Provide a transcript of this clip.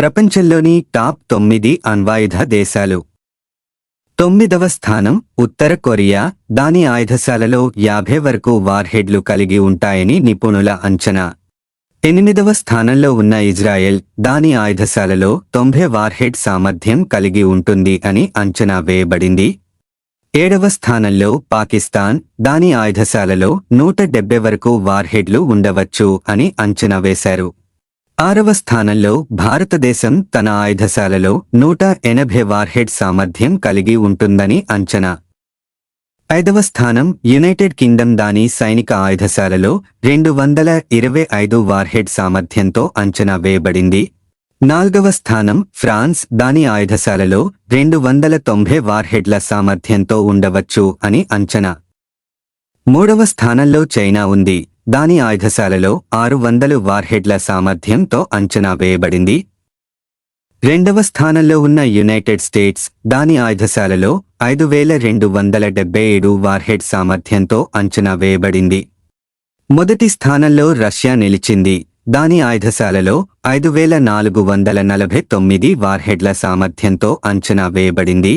ప్రపంచంలోని టాప్ తొమ్మిది అణ్వాయుధ దేశాలు. తొమ్మిదవ స్థానం ఉత్తర కొరియా. దాని ఆయుధశాలలో యాభై వరకు వార్హెడ్లు కలిగి ఉంటాయని నిపుణుల అంచనా. ఎనిమిదవ స్థానంలో ఉన్న ఇజ్రాయెల్. దాని ఆయుధశాలలో తొంభై వార్హెడ్ సామర్థ్యం కలిగి ఉంటుంది అని అంచనా వేయబడింది. ఏడవ స్థానంలో పాకిస్తాన్. దాని ఆయుధశాలలో నూట డెబ్బై వరకు వార్హెడ్లు ఉండవచ్చు అని అంచనా వేశారు. ఆరవ స్థానంలో భారతదేశం తన ఆయుధశాలలో నూట ఎనభై వార్హెడ్ సామర్థ్యం కలిగి ఉంటుందని అంచనా. ఐదవ స్థానం యునైటెడ్ కింగ్డమ్ దాని సైనిక ఆయుధశాలలో రెండు వందల ఇరవై ఐదు వార్హెడ్ సామర్థ్యంతో అంచనా వేయబడింది. నాల్గవ స్థానం ఫ్రాన్స్ దాని ఆయుధశాలలో రెండు వందల తొంభై వార్హెడ్ల సామర్థ్యంతో ఉండవచ్చు అని అంచనా. మూడవ స్థానంలో చైనా ఉంది. దాని ఆయుధశాలలో ఆరు వందలు వార్హెడ్ల సామర్థ్యంతో అంచనా వేయబడింది. రెండవ స్థానంలో ఉన్న యునైటెడ్ స్టేట్స్ దాని ఆయుధశాలలో ఐదు వేల రెండు వందల డెబ్బై ఏడు వార్హెడ్ సామర్థ్యంతో అంచనా వేయబడింది. మొదటి స్థానంలో రష్యా నిలిచింది. దాని ఆయుధశాలలో ఐదు వేల నాలుగు వందల నలభై తొమ్మిది వార్హెడ్ల సామర్థ్యంతో అంచనా వేయబడింది.